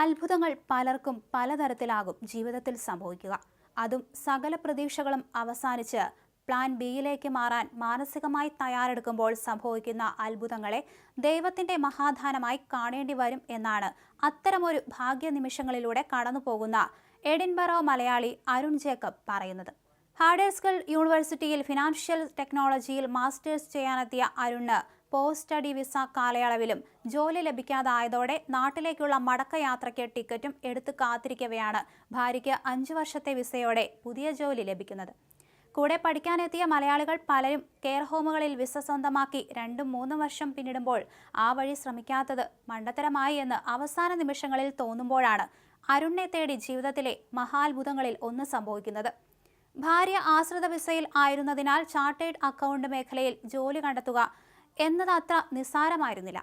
അത്ഭുതങ്ങൾ പലർക്കും പലതരത്തിലാകും ജീവിതത്തിൽ സംഭവിക്കുക. അതും സകല പ്രതീക്ഷകളും അവസാനിച്ച് പ്ലാൻ ബിയിലേക്ക് മാറാൻ മാനസികമായി തയ്യാറെടുക്കുമ്പോൾ സംഭവിക്കുന്ന അത്ഭുതങ്ങളെ ദൈവത്തിന്റെ മഹാദാനമായി കാണേണ്ടി വരും എന്നാണ് അത്തരമൊരു ഭാഗ്യനിമിഷങ്ങളിലൂടെ കടന്നുപോകുന്ന എഡിൻബറോ മലയാളി അരുൺ ജേക്കബ് പറയുന്നത്. ഹാർഡേഴ്സ്കൾ യൂണിവേഴ്സിറ്റിയിൽ ഫിനാൻഷ്യൽ ടെക്നോളജിയിൽ മാസ്റ്റേഴ്സ് ചെയ്യാനെത്തിയ അരുണ് പോസ്റ്റ് സ്റ്റഡി വിസ കാലയളവിലും ജോലി ലഭിക്കാതായതോടെ നാട്ടിലേക്കുള്ള മടക്കയാത്രയ്ക്ക് ടിക്കറ്റും എടുത്തു കാത്തിരിക്കവെയാണ് ഭാര്യയ്ക്ക് അഞ്ചു വർഷത്തെ വിസയോടെ പുതിയ ജോലി ലഭിക്കുന്നത്. കൂടെ പഠിക്കാനെത്തിയ മലയാളികൾ പലരും കെയർ ഹോമുകളിൽ വിസ സ്വന്തമാക്കി രണ്ടും മൂന്നും വർഷം പിന്നിടുമ്പോൾ ആ വഴി ശ്രമിക്കാത്തത് മണ്ടത്തരമായി എന്ന് അവസാന നിമിഷങ്ങളിൽ തോന്നുമ്പോഴാണ് അരുണിനെ തേടി ജീവിതത്തിലെ മഹാത്ഭുതങ്ങളിൽ ഒന്ന് സംഭവിക്കുന്നത്. ഭാര്യ ആശ്രിത വിസയിൽ ആയിരുന്നതിനാൽ ചാർട്ടേഡ് അക്കൗണ്ട് മേഖലയിൽ ജോലി കണ്ടെത്തുക എന്നത് അത്ര നിസ്സാരമായിരുന്നില്ല.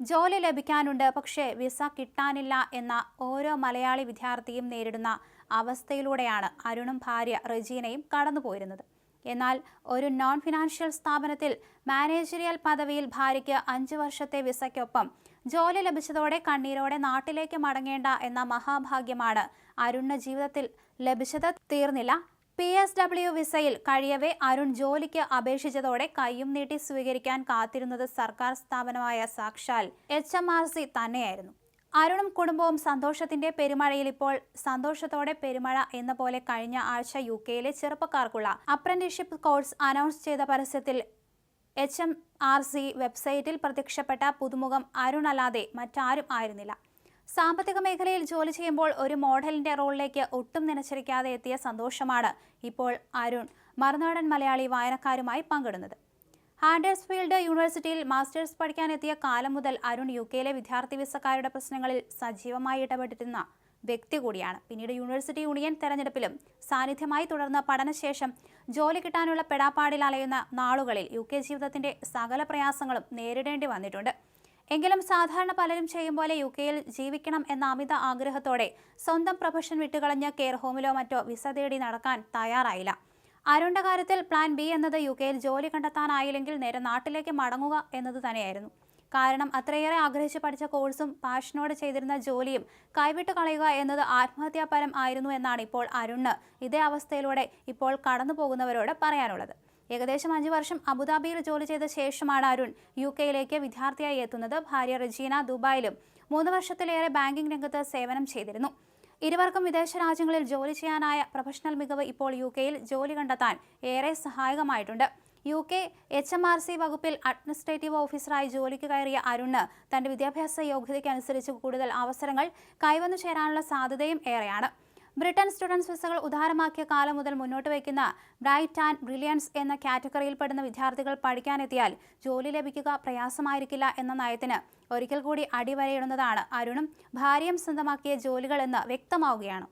ജോലി ലഭിക്കാനുണ്ട് പക്ഷേ വിസ കിട്ടാനില്ല എന്ന ഓരോ മലയാളി വിദ്യാർത്ഥിയും നേരിടുന്ന അവസ്ഥയിലൂടെയാണ് അരുണും ഭാര്യ റെജീനയും കടന്നുപോയിരുന്നത്. എന്നാൽ ഒരു നോൺ ഫിനാൻഷ്യൽ സ്ഥാപനത്തിൽ മാനേജറിയൽ പദവിയിൽ ഭാര്യയ്ക്ക് അഞ്ച് വർഷത്തെ വിസയ്ക്കൊപ്പം ജോലി ലഭിച്ചതോടെ കണ്ണീരോടെ നാട്ടിലേക്ക് മടങ്ങേണ്ട എന്ന മഹാഭാഗ്യമാണ് അരുണിന് ജീവിതത്തിൽ ലഭിച്ചത് തീർന്നില്ല. പി എസ് ഡബ്ല്യു വിസയിൽ കഴിയവേ അരുൺ ജോലിക്ക് അപേക്ഷിച്ചതോടെ കയ്യും നീട്ടി സ്വീകരിക്കാൻ കാത്തിരുന്നത് സർക്കാർ സ്ഥാപനമായ സാക്ഷാൽ എച്ച് എം ആർ സി തന്നെയായിരുന്നു. അരുണും കുടുംബവും സന്തോഷത്തിന്റെ പെരുമഴയിൽ ഇപ്പോൾ സന്തോഷത്തോടെ പെരുമഴ എന്ന പോലെ കഴിഞ്ഞ ആഴ്ച യു കെയിലെ ചെറുപ്പക്കാർക്കുള്ള അപ്രന്റീഷിപ്പ് കോഴ്സ് അനൗൺസ് ചെയ്ത പരസ്യത്തിൽ എച്ച് എം ആർ സി വെബ്സൈറ്റിൽ പ്രത്യക്ഷപ്പെട്ട പുതുമുഖം അരുൺ അല്ലാതെ മറ്റാരും ആയിരുന്നില്ല. സാമ്പത്തിക മേഖലയിൽ ജോലി ചെയ്യുമ്പോൾ ഒരു മോഡലിന്റെ റോളിലേക്ക് ഒട്ടും നനച്ചിരിക്കാതെ എത്തിയ സന്തോഷമാണ് ഇപ്പോൾ അരുൺ മറുനാടൻ മലയാളി വായനക്കാരുമായി പങ്കിടുന്നത്. ഹാൻഡേഴ്സ്ഫീൽഡ് യൂണിവേഴ്സിറ്റിയിൽ മാസ്റ്റേഴ്സ് പഠിക്കാനെത്തിയ കാലം മുതൽ അരുൺ യു കെയിലെ വിദ്യാർത്ഥി വിസക്കാരുടെ പ്രശ്നങ്ങളിൽ സജീവമായി ഇടപെട്ടിരുന്ന വ്യക്തി കൂടിയാണ്. പിന്നീട് യൂണിവേഴ്സിറ്റി യൂണിയൻ തെരഞ്ഞെടുപ്പിലും സാന്നിധ്യമായി തുടർന്ന് പഠനശേഷം ജോലി കിട്ടാനുള്ള പെടാപ്പാടിൽ അലയുന്ന നാളുകളിൽ യു കെ ജീവിതത്തിന്റെ സകല പ്രയാസങ്ങളും നേരിടേണ്ടി വന്നിട്ടുണ്ട്. എങ്കിലും സാധാരണ പലരും ചെയ്യും പോലെ യു കെയിൽ ജീവിക്കണം എന്ന അമിത ആഗ്രഹത്തോടെ സ്വന്തം പ്രൊഫഷൻ വിട്ടുകളഞ്ഞ് കെയർ ഹോമിലോ മറ്റോ വിസ തേടി നടക്കാൻ തയ്യാറായില്ല. അരുണ്ട കാര്യത്തിൽ പ്ലാൻ ബി എന്നത് യു കെയിൽ ജോലി കണ്ടെത്താനായില്ലെങ്കിൽ നേരെ നാട്ടിലേക്ക് മടങ്ങുക എന്നത് തന്നെയായിരുന്നു. കാരണം അത്രയേറെ ആഗ്രഹിച്ച് പഠിച്ച കോഴ്സും പാഷനോട് ചെയ്തിരുന്ന ജോലിയും കൈവിട്ട് കളയുക എന്നത് ആത്മഹത്യാപരം ആയിരുന്നു എന്നാണ് ഇപ്പോൾ അരുണ് ഇതേ അവസ്ഥയിലൂടെ ഇപ്പോൾ കടന്നു പോകുന്നവരോട് പറയാനുള്ളത്. ഏകദേശം അഞ്ചു വർഷം അബുദാബിയിൽ ജോലി ചെയ്ത ശേഷമാണ് അരുൺ യു കെയിലേക്ക് വിദ്യാർത്ഥിയായി എത്തുന്നത്. ഭാര്യ റജീന ദുബായിലും മൂന്ന് വർഷത്തിലേറെ ബാങ്കിംഗ് രംഗത്ത് സേവനം ചെയ്തിരുന്നു. ഇരുവർക്കും വിദേശ രാജ്യങ്ങളിൽ ജോലി ചെയ്യാനായ പ്രൊഫഷണൽ മികവ് ഇപ്പോൾ യു കെയിൽ ജോലി കണ്ടെത്താൻ ഏറെ സഹായകമായിട്ടുണ്ട്. U K H M R C വകുപ്പിൽ അഡ്മിനിസ്ട്രേറ്റീവ് ഓഫീസറായി ജോലിക്ക് കയറിയ അരുണ് തന്റെ വിദ്യാഭ്യാസ യോഗ്യതയ്ക്കനുസരിച്ച് കൂടുതൽ അവസരങ്ങൾ കൈവന്നു ചേരാനുള്ള സാധ്യതയും ഏറെയാണ്. ബ്രിട്ടൻ സ്റ്റുഡൻസ് വിസകൾ ഉദാരമാക്കിയ കാലം മുതൽ മുന്നോട്ട് വയ്ക്കുന്ന ബ്രൈറ്റ് ആൻഡ് ബ്രില്യൻസ് എന്ന കാറ്റഗറിയിൽപ്പെടുന്ന വിദ്യാർത്ഥികൾ പഠിക്കാനെത്തിയാൽ ജോലി ലഭിക്കുക പ്രയാസമായിരിക്കില്ല എന്ന നയത്തിന് ഒരിക്കൽ കൂടി അടിവരയിടുന്നതാണ് അരുണും ഭാര്യയും സ്വന്തമാക്കിയ ജോലികളെന്ന് വ്യക്തമാവുകയാണ്.